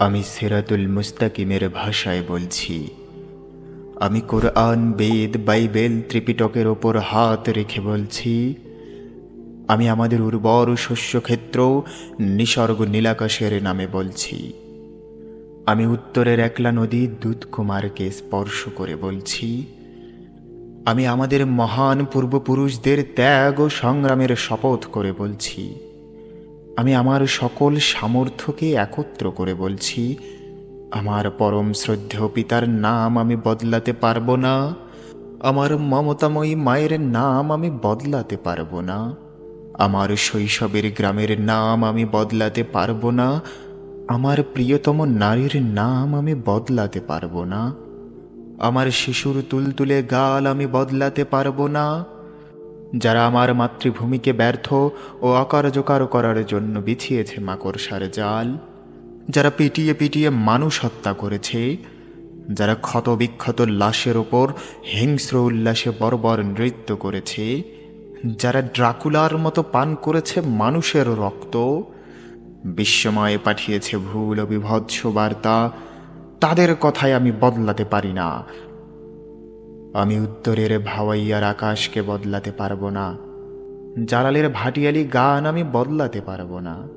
আমি সেরাতুল মুস্তাকিমের ভাষায় বলছি। আমি কোরআন, বেদ, বাইবেল ত্রিপিটকের ওপর হাত রেখে বলছি। আমি আমাদের উর্বর শস্যক্ষেত্র নিসর্গ নীলাকাশের নামে বলছি। আমি উত্তরের একলা নদী দুধকুমারকে স্পর্শ করে বলছি। আমি আমাদের মহান পূর্বপুরুষদের ত্যাগ ও সংগ্রামের শপথ করে বলছি। আমি আমার সকল সামর্থ্যকে একত্র করে বলছি, আমার পরম শ্রদ্ধেয় পিতার নাম আমি বদলাতে পারব না, আমার মমতাময়ী মায়ের নাম আমি বদলাতে পারব না, আমার শৈশবের গ্রামের নাম আমি বদলাতে পারব না, আমার প্রিয়তম নারীর নাম আমি বদলাতে পারব না, আমার শিশুর তুলতুলে গাল আমি বদলাতে পারব না যারা আমার মাতৃভূমিকে ব্যর্থ ও অকার্যকর করার জন্য বিছিয়েছে মাকড়সার জাল, যারা পিটিয়ে পিটিয়ে মানুষ হত্যা করেছে, যারা ক্ষত বিক্ষত লাশের ওপর হিংস্র উল্লাসে বর্বর নৃত্য করেছে, যারা ড্রাকুলার মতো পান করেছে মানুষের রক্ত, বিশ্বময়ে পাঠিয়েছে ভুল বিভৎস বার্তা, তাদের কথায় আমি বদলাতে পারি না। আমি উত্তরের ভাওয়াইয়ার আকাশকে বদলাতে পারব না। জালালের ভাটিয়ালি গান আমি বদলাতে পারব না।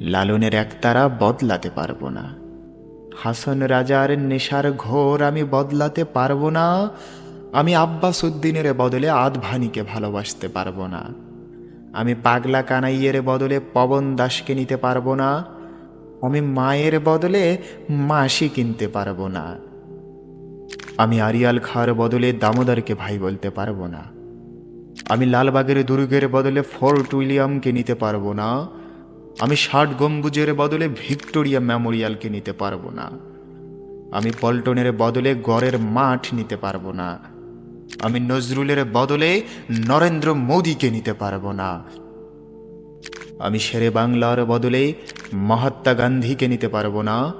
লালনের একতারা বদলাতে পারব না। হাসন রাজার নেশার ঘোর আমি বদলাতে পারব না। আমি আব্বাস উদ্দিনের বদলে আদভানিকে ভালোবাসতে পারব না। আমি পাগলা কানাইয়ের বদলে পবন দাসকে নিতে পারব না। আমি মায়ের বদলে মাসি কিনতে পারব না। আমি আরিয়াল খার বদলে দামোদারকে ভাই বলতে পারব না। আমি লালবাগের দুর্গের বদলে ফোর্ট উইলিয়ামকে নিতে পারব না। আমি ষাট গম্বুজের বদলে ভিক্টোরিয়া মেমোরিয়ালকে নিতে পারব না। আমি পল্টনের বদলে গড়ের মাঠ নিতে পারব না। আমি নজরুলের বদলে নরেন্দ্র মোদীকে নিতে পারব না। আমি শেরে বাংলার বদলে মহাত্মা গান্ধীকে নিতে পারব না।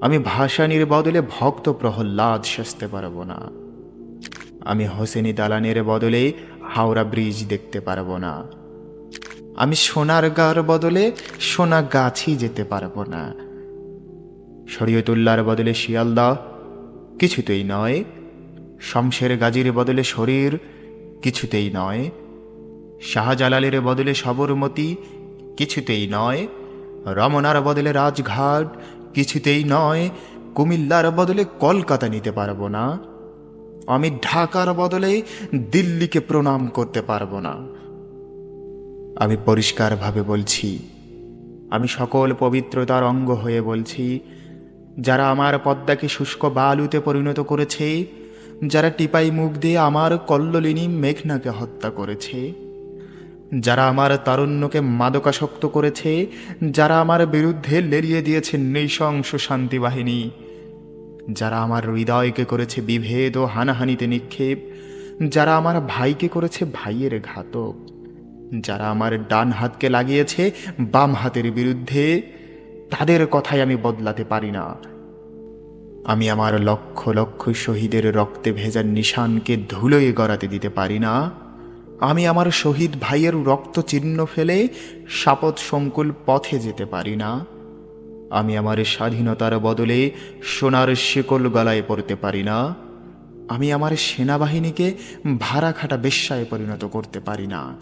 আমি ভাসানির বদলে ভক্ত প্রহ্লাদ সাজতে পারব না। আমি হোসেনি দালানের বদলে হাওড়া ব্রিজ দেখতে পারব না। আমি সোনার গার বদলে সোনা গাছি যেতে পারব না। শরীয়তুল্লার বদলে শিয়ালদা কিছুতেই নয়। শমশের গাজীর বদলে শরীর কিছুতেই নয়। শাহজালালের বদলে সবরমতি কিছুতেই নয়। রমনার বদলে রাজঘাট কিছুতেই নয়, কুমিল্লার বদলে কলকাতা নিতে পারব না। আমি ঢাকার বদলে দিল্লিকে প্রণাম করতে পারব না। আমি পরিষ্কারভাবে বলছি, আমি সকল পবিত্রতার অঙ্গ হয়ে বলছি, যারা আমার পদ্মাকে শুষ্ক বালুতে পরিণত করেছে, যারা টিপাই মুখ দিয়ে আমার কল্লোলিনী মেঘনাকে হত্যা করেছে যারা আমার তারুণ্যকে মাদকাসক্ত করেছে, যারা আমার বিরুদ্ধে লেলিয়ে দিয়েছে নৃশংস শান্তি বাহিনী যারা আমার হৃদয়কে করেছে বিভেদ ও হানাহানিতে নিক্ষেপ, যারা আমার ভাইকে করেছে ভাইয়ের ঘাতক, যারা আমার ডান হাতকে লাগিয়েছে বাম হাতের বিরুদ্ধে, তাদের কথাই আমি বদলাতে পারি না। আমি আমার লক্ষ লক্ষ শহীদের রক্তে ভেজা নিশানকে ধুলোয় গড়াতে দিতে পারি না। আমি আমার শহীদ ভাইয়ের রক্ত চিহ্ন ফেলে শাপথ সংকুল পথে যেতে পারি না। আমি আমার স্বাধীনতার বদলে সোনার শিকল গলায় পড়তে পারি না। আমি আমার সেনাবাহিনীকে ভাড়া খাটা বেশ্যায় পরিণত করতে পারি না।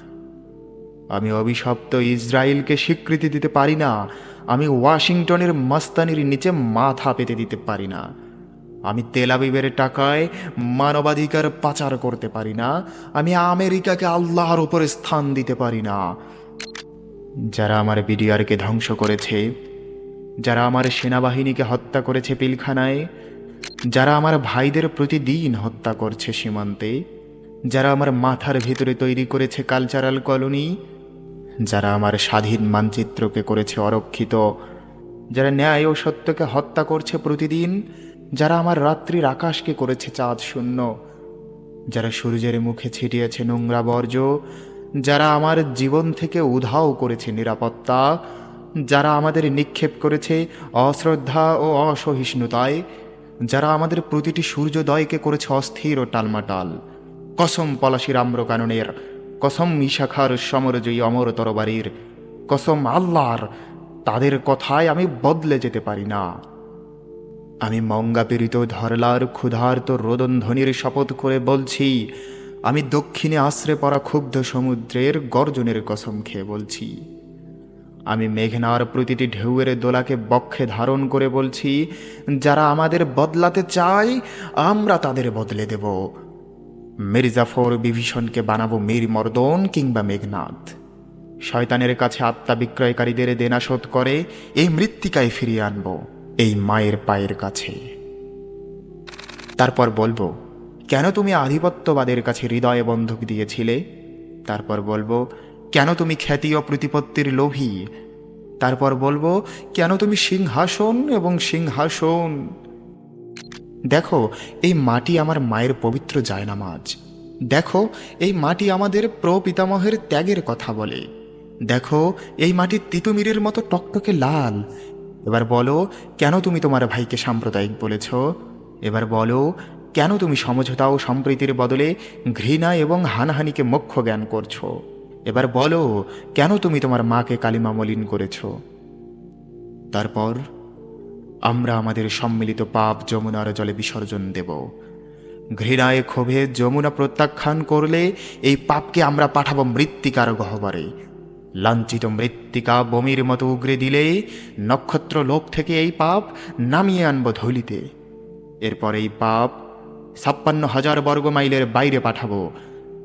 আমি অভিশপ্ত ইসরায়েলকে স্বীকৃতি দিতে পারি না। আমি ওয়াশিংটনের মাস্তানির নিচে মাথা পেতে দিতে পারি না। আমি তেলাবিবের টাকায় মানবাধিকার পাচার করতে পারি না। আমি আমেরিকাকে আল্লাহর উপরে স্থান দিতে পারি না। যারা আমার বিডিআরকে ধ্বংস করেছে, যারা আমার সেনাবাহিনীকে হত্যা করেছে পিলখানায়, যারা আমার ভাইদের প্রতিদিন হত্যা করছে সীমান্তে, যারা আমার মাথার ভিতরে তৈরি করেছে কালচারাল কলোনি যারা আমার স্বাধীন মানচিত্রকে করেছে অরক্ষিত, যারা ন্যায় ও সত্যকে হত্যা করছে প্রতিদিন যারা আমার রাত্রির আকাশকে করেছে চাঁদ শূন্য, যারা সূর্যের মুখে ছিটিয়েছে নোংরা বর্জ্য, যারা আমার জীবন থেকে উধাও করেছে নিরাপত্তা, যারা আমাদের নিক্ষেপ করেছে অশ্রদ্ধা ও অসহিষ্ণুতায়, যারা আমাদের প্রতিটি সূর্যোদয়কে করেছে অস্থির ও টালমাটাল। কসম পলাশির আম্রকাননের, কসম ইশাখার সমরজয়ী অমর তরবারির, কসম আল্লাহর, তাদের কথায় আমি বদলে যেতে পারি না। আমি মঙ্গাপীড়িত ধরলার ক্ষুধার্ত রোদনধ্বনির শপথ করে বলছি, আমি দক্ষিণে আশ্রে পড়া ক্ষুব্ধ সমুদ্রের গর্জনের কসম খেয়ে বলছি। আমি মেঘনার প্রতিটি ঢেউয়ের দোলাকে বক্ষে ধারণ করে বলছি, যারা আমাদের বদলাতে চায়, আমরা তাদের বদলে দেব। মির্জাফর বিভীষণকে বানাবো মীর মর্দন কিংবা মেঘনাথ শয়তানের কাছে আত্মা বিক্রয়কারীদের দেনা শোধ করে, এই মৃত্তিকায় ফিরিয়ে আনব। এই মায়ের পায়ের কাছে। তারপর বলব, কেন তুমি আধিপত্যবাদের কাছে হৃদয়ে বন্ধক দিয়েছিলে? তারপর বলব, কেন তুমি খ্যাতি ও প্রতিপত্তির লোভী? তারপর বলব, কেন তুমি সিংহাসন এবং সিংহাসন? দেখো, এই মাটি আমার মায়ের পবিত্র জায়নামাজ। দেখো, এই মাটি আমাদের প্রপিতামহের ত্যাগের কথা বলে। দেখো, এই মাটি তিতুমিরের মতো টকটকে লাল। এবার বলো, কেন তুমি তোমার ভাইকে সাম্প্রদায়িক বলেছ? এবার বলো, কেন তুমি সমঝোতা ও সম্প্রীতির বদলে ঘৃণা এবং হানাহানিকে মুখ্য জ্ঞান করছ? এবার বলো, কেন তুমি তোমার মাকে কালিমা মলিন করেছ? তারপর, আমরা আমাদের সম্মিলিত পাপ যমুনার জলে বিসর্জন দেব। ঘৃণায় ক্ষোভে যমুনা প্রত্যাখ্যান করলে এই পাপকে আমরা পাঠাবো মৃত্তিকার গহ্বরে। লাঞ্ছিত মৃত্তিকা বমির মতো উগরে দিলে নক্ষত্র লোক থেকে এই পাপ নামিয়ে আনব ধলিতে। এরপর এই পাপ ছাপ্পান্ন হাজার বর্গ মাইলের বাইরে পাঠাবো।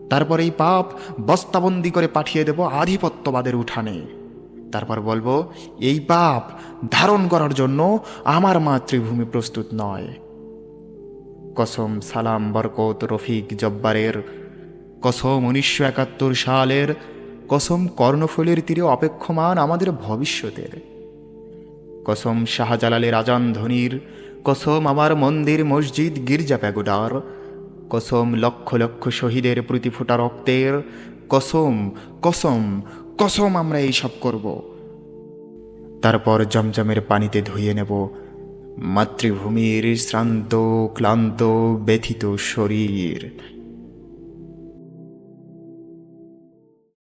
তারপর এই পাপ বস্তাবন্দি করে পাঠিয়ে দেব আধিপত্যবাদের উঠানে। তারপর বলব, এই পাপ ধারণ করার জন্য আমার মাতৃভূমি প্রস্তুত নয়। কসম সালাম বরকত রফিক জব্বারের, কসম উনিশশো একাত্তর সালের কসম কর্ণফুলের তীরে অপেক্ষমান আমাদের ভবিষ্যতের। কসম শাহজালালের আজান ধ্বনির কসম আমার মন্দির মসজিদ গির্জা প্যাগোডার, কসম লক্ষ লক্ষ শহীদের প্রতি ফোটা রক্তের, কসম কসম কসম আমরা এইসব করব। তারপর জমজমের পানিতে ধুয়ে নেব। মাতৃভূমির শ্রান্ত, ক্লান্ত, ব্যথিত শরীর।